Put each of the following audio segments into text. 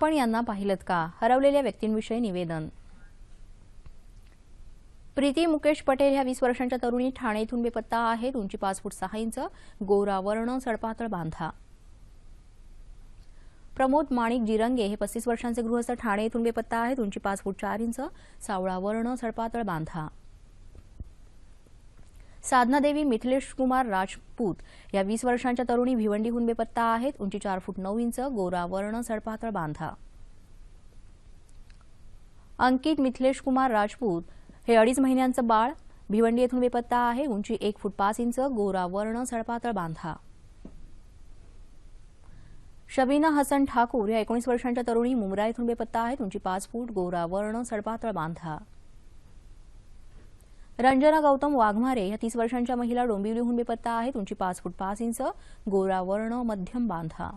आपण यांना पाहिलं का? हरवलेल्या व्यक्तींविषयी निवेदन. प्रीती मुकेश पटेल ह्या वीस वर्षांच्या तरुणी. ठाणे इथून बेपत्ता आहेत. उंची पाच फूट सहा इंच. गोरा वर्ण सडपातळ बांधा. प्रमोद माणिक जिरंगे हे पस्तीस वर्षांचे गृहस्थ. ठाणे इथून बेपत्ता आहेत. उंची पाच फूट चार इंच. सावळा वर्ण सडपातळ बांधा. साधनादेवी मिथिलेश कुमार राजपूत. या वीस वर्षांच्या तरुणी भिवंडीहून बेपत्ता आहेत. उंची चार फूट नऊ इंच गोरा वर्ण सडपातळ बांधा. अंकित मिथिलेश कुमार राजपूत हे अडीच महिन्यांचं बाळ. भिवंडी येथून बेपत्ता आहे. उंची एक फूट पाच इंच गोरा वर्ण सडपातळ बांधा. शबीना हसन ठाकूर या एकोणीस वर्षांच्या तरुणी मुंब्रा येथून बेपत्ता आहेत. उंची पाच फूट गोरा वर्ण सडपातळ बांधा. रंजना गौतम वाघमारे या तीस वर्षांच्या महिला डोंबिवलीहून बेपत्ता आहेत. उंची पाच फूट पाच इंच गोरा वर्ण मध्यम बांधा.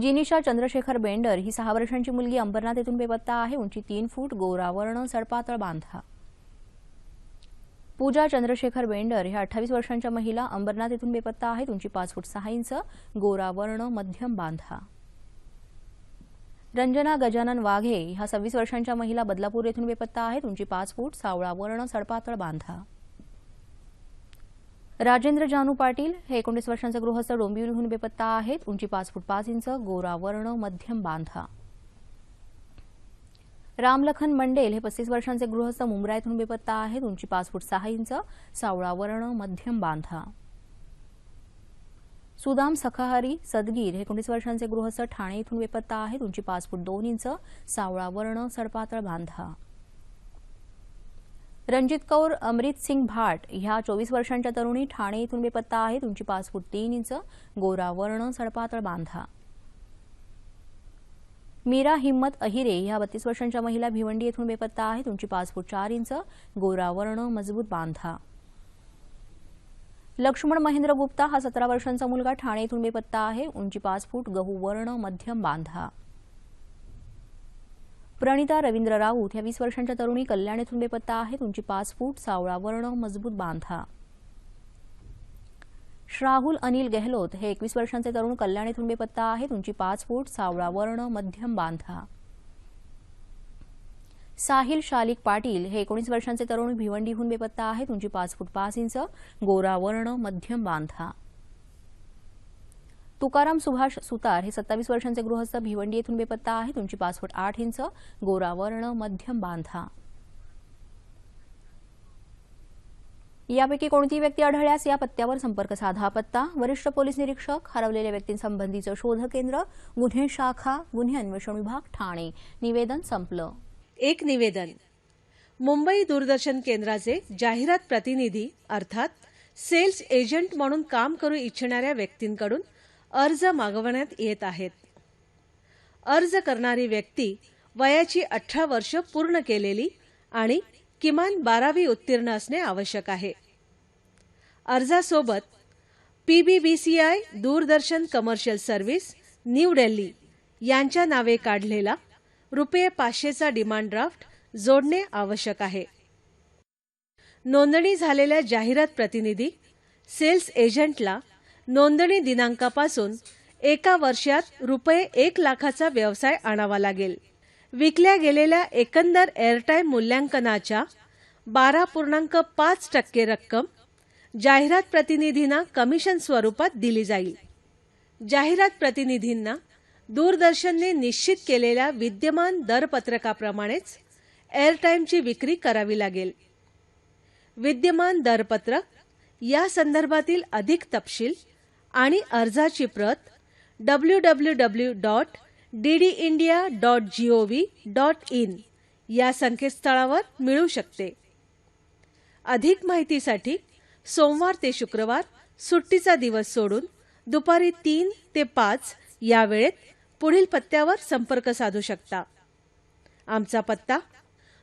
जिनिशा चंद्रशेखर बेंडर ही सहा वर्षांची मुलगी. अंबरनाथ येथून बेपत्ता आहे. उंची तीन फूट गोरा वर्ण सडपातळ बांधा. पूजा चंद्रशेखर बेंडर ह्या अठ्ठावीस वर्षांच्या महिला. अंबरनाथ येथून बेपत्ता आहेत. उंची पाच फूट सहा इंच गोरा वर्ण मध्यम बांधा. रंजना गजानन वाघे ह्या सव्वीस वर्षांच्या महिला बदलापूर येथून बेपत्ता आहेत उंची पाच फूट सावळा वर्ण सडपातळ बांधा. राजेंद्र जानू पाटील हे एकोणीस वर्षांचे गृहस्थ डोंबिवलीहून बेपत्ता आहेत. उंची पाच फूट पाच इंच गोरा वर्ण मध्यम बांधा. रामलखन मंडेल हे पस्तीस वर्षांचे गृहस्थ मुंब्रा येथून बेपत्ता आहेत उंची पाच फूट सहा इंच सावळा वर्ण मध्यम बांधा. सुदाम सखाहारी सदगीर हे एकोणीस वर्षांचे गृहस्थ ठाणे इथून बेपत्ता आहेत. उंची पाच फूट दोन इंच सावळा वर्ण सडपातळ बांधा. रणजित कौर अमृत सिंग भाट ह्या चोवीस वर्षांच्या तरुणी ठाणे इथून बेपत्ता आहेत. उंची पाच फूट तीन इंच गोरा वर्ण सडपातळ बांधा. मीरा हिम्मत अहिरे ह्या बत्तीस वर्षांच्या महिला भिवंडी येथून बेपत्ता आहेत. उंची पाच फूट चार इंच गोरा वर्ण मजबूत बांधा. लक्ष्मण महेंद्र गुप्ता हा सतरा वर्षांचा मुलगा. ठाणे इथून बेपत्ता आहे. उंची पाच फूट गहू वर्ण मध्यम बांधा. प्रणिता रवींद्र राऊत या वीस वर्षांच्या तरुणी कल्याण इथून बेपत्ता आहेत. उंची पाच फूट सावळा वर्ण मजबूत बांधा. श्राहुल अनिल गेहलोत हे एकवीस वर्षांचे तरुण कल्याण इथून बेपत्ता आहेत. उंची पाच फूट सावळा वर्ण मध्यम बांधा. साहिल शालिक पाटील हे एकोणीस वर्षांचे तरुण भिवंडीहून बेपत्ता आहेत. उंची पाच फूट पाच इंच गोरा वर्ण मध्यम बांधा. तुकाराम सुभाष सुतार हे सत्तावीस वर्षांचे गृहस्थ भिवंडी येथून बेपत्ता आहेत. उंची पाच फूट आठ इंच गोरा वर्ण मध्यम बांधा. यापैकी कोणतीही व्यक्ती आढळल्यास या पत्त्यावर संपर्क साधा पत्ता. वरिष्ठ पोलीस निरीक्षक हरवलेल्या व्यक्तींसंबंधीचं शोध केंद्र गुन्हे शाखा गुन्हे अन्वेषण विभाग ठाणे. निवेदन संपलं. एक निवेदन. मुंबई दूरदर्शन केंद्राचे जाहिरात प्रतिनिधी अर्थात सेल्स एजंट म्हणून काम करू इच्छिणाऱ्या व्यक्तींकडून अर्ज मागवण्यात येत आहेत. अर्ज करणारी व्यक्ती वयाची अठरा वर्ष पूर्ण केलेली आणि किमान बारावी उत्तीर्ण असणे आवश्यक आहे. अर्जासोबत PBBCI Doordarshan commercial service new Delhi यांच्या नावे काढलेला रुपये पाचशेचा डिमांड ड्राफ्ट जोडणे आवश्यक आहे. नोंदणी झालेल्या जाहिरात प्रतिनिधी सेल्स एजंटला नोंदणी दिनांकापासून एका वर्षात रुपये एक लाखाचा व्यवसाय आणावा लागेल. विकल्या गेलेल्या एकंदर एअरटाईम मूल्यांकनाच्या बारा पूर्णांक पाच टक्के रक्कम जाहिरात प्रतिनिधींना कमिशन स्वरूपात दिली जाईल. जाहिरात प्रतिनिधींना दूरदर्शनने निश्चित केलेल्या विद्यमान दरपत्रकाप्रमाणेच एअरटाईमची विक्री करावी लागेल. विद्यमान दरपत्रक या संदर्भातील अधिक तपशील आणि अर्जाची प्रत W W W dot D D India dot G O V dot in या संकेतस्थळावर मिळू शकते. अधिक माहितीसाठी सोमवार ते शुक्रवार सुट्टीचा दिवस सोडून दुपारी तीन ते पाच या वेळेत पुढील पत्त्यावर संपर्क साधू शकता. आमचा पत्ता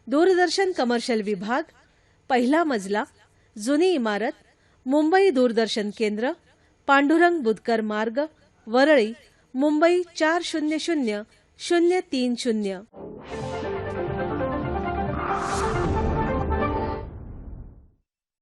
दूरदर्शन कमर्शियल विभाग पहिला मजला जुनी इमारत मुंबई दूरदर्शन केंद्र पांडुरंग बुधकर मार्ग वरळी मुंबई चार शून्य शून्य शून्य तीन शून्य.